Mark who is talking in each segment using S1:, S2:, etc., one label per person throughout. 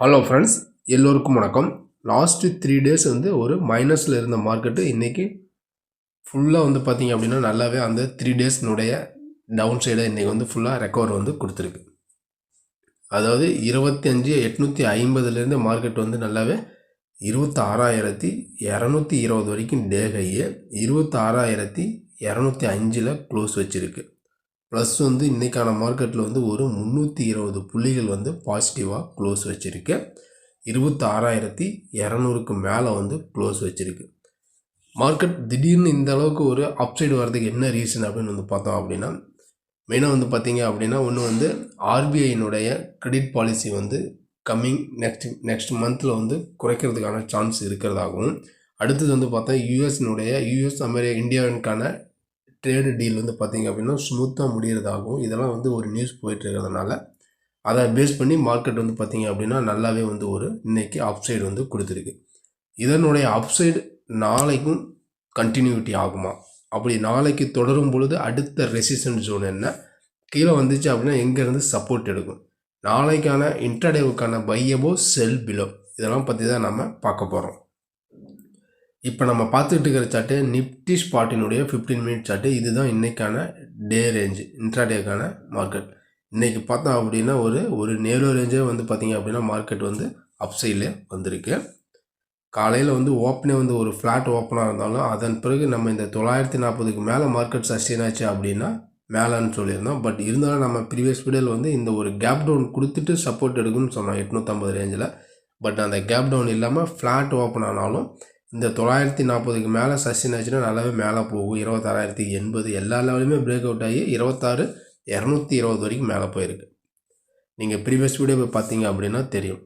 S1: Hello friends எல்லோருக்கும் வணக்கம். Last three days வந்து ஒரு மைனஸில் இருந்த மார்க்கெட்டு இன்றைக்கி ஃபுல்லாக வந்து பார்த்தீங்க அப்படின்னா நல்லாவே அந்த த்ரீ டேஸ்னுடைய டவுன் சைடை இன்றைக்கி வந்து ஃபுல்லாக ரெக்கவர் வந்து கொடுத்துருக்கு. அதாவது இருபத்தி அஞ்சு எட்நூற்றி ஐம்பதுலேருந்து மார்க்கெட் வந்து நல்லாவே இருபத்தாறாயிரத்தி இரநூத்தி இருபது வரைக்கும் டே கையை இருபத்தாறாயிரத்தி இரநூத்தி அஞ்சில் க்ளோஸ் வச்சுருக்கு. ப்ளஸ் வந்து இன்றைக்கான மார்க்கெட்டில் வந்து ஒரு முந்நூற்றி இருபது புள்ளிகள் வந்து பாசிட்டிவாக க்ளோஸ் வச்சுருக்கு. இருபத்தாறாயிரத்தி இரநூறுக்கு மேலே வந்து க்ளோஸ் வச்சுருக்கு. மார்க்கெட் திடீர்னு இந்த அளவுக்கு ஒரு அப்சைடு வர்றதுக்கு என்ன ரீசன் அப்படின்னு வந்து பார்த்தோம் அப்படின்னா மெயினாக வந்து பார்த்தீங்க அப்படின்னா ஒன்று வந்து ஆர்பிஐனுடைய கிரெடிட் பாலிசி வந்து கம்மிங் நெக்ஸ்ட் நெக்ஸ்ட் மந்தில் வந்து குறைக்கிறதுக்கான சான்ஸ் இருக்கிறதாகவும் அடுத்தது வந்து பார்த்தா யூஎஸ்னுடைய யூஎஸ் அமெரிக்கா இந்தியாவிற்கான ட்ரேடு டீல் வந்து பார்த்திங்க அப்படின்னா ஸ்மூத்தாக முடிகிறதாகவும் இதெல்லாம் வந்து ஒரு நியூஸ் போயிட்டு இருக்கிறதுனால அதை பேஸ் பண்ணி மார்க்கெட் வந்து பார்த்திங்க அப்படின்னா நல்லாவே வந்து ஒரு இன்றைக்கி அப்சைடு வந்து கொடுத்துருக்கு. இதனுடைய அப்சைடு நாளைக்கும் கண்டினியூட்டி ஆகுமா? அப்படி நாளைக்கு தொடரும் பொழுது அடுத்த ரெசிஸ்டன்ஸ் ஜோன் என்ன? கீழே வந்துச்சு அப்படின்னா எங்கேருந்து சப்போர்ட் எடுக்கும்? நாளைக்கான இன்டர்டேவுக்கான பையபோ செல் பிலோ இதெல்லாம் பற்றி தான் நம்ம பார்க்க போகிறோம் இப்போ நம்ம பார்த்துட்டு இருக்கிற சார்ட்டு நிப்டி ஸ்பாட்டினுடைய ஃபிஃப்டீன் மினிட் சார்ட்டு இதுதான் இன்றைக்கான டே ரேஞ்சு இன்ட்ராடேக்கான மார்க்கெட் இன்றைக்கி பார்த்தோம் அப்படின்னா ஒரு ஒரு நேரோ ரேஞ்சே வந்து பார்த்திங்க அப்படின்னா மார்க்கெட் வந்து அப்சைடில் வந்திருக்கு. காலையில் வந்து ஓப்பனே வந்து ஒரு ஃப்ளாட் ஓப்பனாக இருந்தாலும் அதன் பிறகு நம்ம இந்த தொள்ளாயிரத்தி நாற்பதுக்கு மேலே மார்க்கெட் சஸ்டெயின் ஆச்சு அப்படின்னா மேலேன்னு சொல்லியிருந்தோம். பட் இருந்தாலும் நம்ம ப்ரீவியஸ் வீடியோவில் வந்து இந்த ஒரு கேப் டவுன் கொடுத்துட்டு சப்போர்ட் எடுக்குன்னு சொன்னோம் எட்நூற்றம்பது ரேஞ்சில் பட் அந்த கேப் டவுன் இல்லாமல் ஃப்ளாட் ஓப்பன் ஆனாலும் இந்த தொள்ளாயிரத்தி நாற்பதுக்கு மேலே சஸ்டின் ஆச்சுன்னா நல்லாவே மேலே போகும். இருபத்தாறாயிரத்தி எண்பது எல்லா லெவலுமே பிரேக் அவுட் ஆகி இருபத்தாறு இரநூத்தி இருபது வரைக்கும் மேலே போயிருக்கு. நீங்கள் ப்ரீவியஸ் வீடியோ போய் பார்த்தீங்க அப்படின்னா தெரியும்.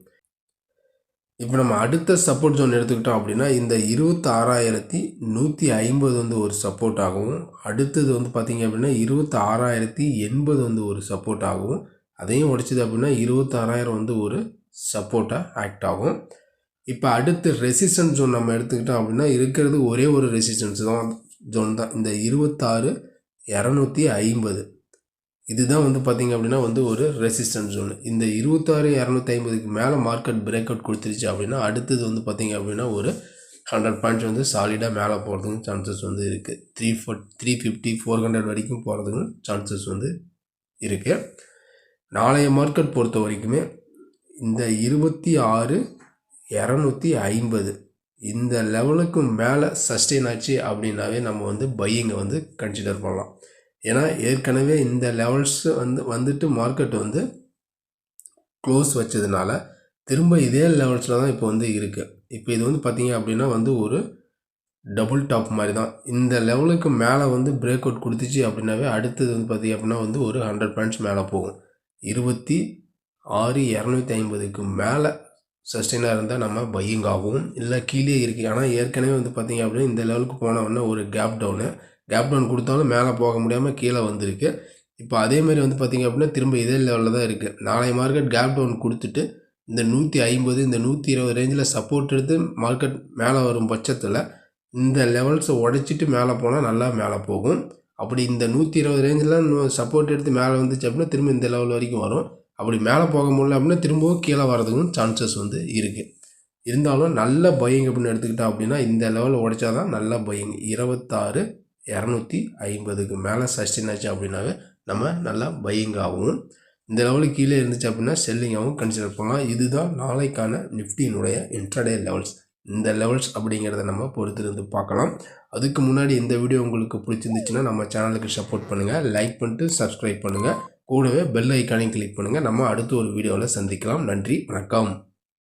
S1: இப்போ நம்ம அடுத்த சப்போர்ட் ஜோன் எடுத்துக்கிட்டோம் அப்படின்னா இந்த இருபத்தாறாயிரத்தி நூற்றி ஐம்பது வந்து ஒரு சப்போர்ட் ஆகும் அடுத்தது வந்து பார்த்திங்க அப்படின்னா இருபத்தாறாயிரத்தி எண்பது வந்து ஒரு சப்போர்ட் ஆகும் அதையும் உடைச்சது அப்படின்னா இருபத்தாறாயிரம் வந்து ஒரு சப்போர்ட்டாக ஆக்ட் ஆகும். இப்போ அடுத்து ரெசிஸ்டன்ஸ் ஜோன் நம்ம எடுத்துக்கிட்டோம் அப்படின்னா இருக்கிறது ஒரே ஒரு ரெசிஸ்டன்ஸ் தான். ஜோன் தான். இந்த இருபத்தாறு இரநூத்தி ஐம்பது. இதுதான் வந்து பார்த்திங்க அப்படின்னா வந்து ஒரு ரெசிஸ்டன்ஸ் ஜோன் இந்த இருபத்தாறு இரநூத்தி ஐம்பதுக்கு மேலே மார்க்கெட் பிரேக் அவுட் கொடுத்துருச்சு அப்படின்னா அடுத்தது வந்து பார்த்திங்க அப்படின்னா ஒரு ஹண்ட்ரட் பாயிண்ட்ஸ் வந்து சாலிடாக மேலே போகிறதுக்கு சான்சஸ் வந்து இருக்குது three four three fifty four hundred வரைக்கும் போகிறதுக்கு சான்சஸ் வந்து இருக்குது நாளைய மார்க்கெட் பொறுத்த வரைக்குமே இந்த இருபத்தி ஆறு இரநூத்தி ஐம்பது. இந்த லெவலுக்கு மேலே சஸ்டெயின் ஆச்சு அப்படின்னாவே நம்ம வந்து பையிங்கை வந்து கன்சிடர் பண்ணலாம். ஏன்னா ஏற்கனவே இந்த லெவல்ஸ் வந்து வந்துட்டு மார்க்கெட் வந்து க்ளோஸ் வச்சதுனால திரும்ப இதே லெவல்ஸில் தான் இப்போ வந்து இருக்குது இப்போ இது வந்து பார்த்திங்க அப்படின்னா வந்து ஒரு டபுள் டாப் மாதிரி தான். இந்த லெவலுக்கு மேலே வந்து பிரேக் அவுட் கொடுத்துச்சு அப்படின்னாவே அடுத்தது வந்து பார்த்திங்க அப்படின்னா வந்து ஒரு ஹண்ட்ரட் பாயிண்ட்ஸ் மேலே போகும். இருபத்தி ஆறு இரநூத்தி ஐம்பதுக்கு மேலே சஸ்டெயினாக இருந்தால் நம்ம பையிங் ஆகும். இல்லை கீழே இருக்குது ஆனால் ஏற்கனவே வந்து பார்த்திங்க அப்படின்னா இந்த லெவலுக்கு போனவுடனே ஒரு கேப் டவுனு கேப் டவுன் கொடுத்தாலும் மேலே போக முடியாமல் கீழே வந்திருக்கு. இப்போ அதேமாதிரி வந்து பார்த்திங்க அப்படின்னா திரும்ப இதே லெவலில் தான் இருக்குது நாளைய மார்க்கெட் கேப் டவுன் கொடுத்துட்டு இந்த நூற்றி ஐம்பது இந்த நூற்றி இருபது ரேஞ்சில் சப்போர்ட் எடுத்து மார்க்கெட் மேலே வரும் பட்சத்தில் இந்த லெவல்ஸை உடைச்சிட்டு மேலே போனால் நல்லா மேலே போகும். அப்படி இந்த நூற்றி இருபது ரேஞ்சில் சப்போர்ட் எடுத்து மேலே வந்துச்சு அப்படின்னா திரும்ப இந்த லெவல் வரைக்கும் வரும். அப்படி மேலே போக முடியல அப்படின்னா திரும்பவும் கீழே வர்றதுக்கும் சான்சஸ் வந்து இருக்குது இருந்தாலும் நல்ல பையிங் அப்படின்னு எடுத்துக்கிட்டோம் அப்படின்னா இந்த லெவலில் உடைச்சா தான் நல்ல பையிங் இருபத்தாறு இரநூத்தி ஐம்பதுக்கு மேலே சஸ்டெயின் ஆச்சு அப்படின்னாவே நம்ம நல்லா பையிங் ஆகும். இந்த லெவலுக்கு கீழே இருந்துச்சு அப்படின்னா செல்லிங்காகவும் கன்சிடர் பண்ணலாம். இதுதான் நாளைக்கான நிஃப்டியினுடைய இன்ட்ரடே லெவல்ஸ் இந்த லெவல்ஸ் அப்படிங்கிறத நம்ம பொறுத்திருந்து பார்க்கலாம். அதுக்கு முன்னாடி இந்த வீடியோ உங்களுக்கு பிடிச்சிருந்துச்சுன்னா நம்ம சேனலுக்கு சப்போர்ட் பண்ணுங்கள் லைக் பண்ணிட்டு சப்ஸ்கிரைப் பண்ணுங்கள் கூடவே பெல் ஐக்கானையும் கிளிக் பண்ணுங்கள் நம்ம அடுத்து ஒரு வீடியோவில் சந்திக்கலாம். நன்றி. வணக்கம்.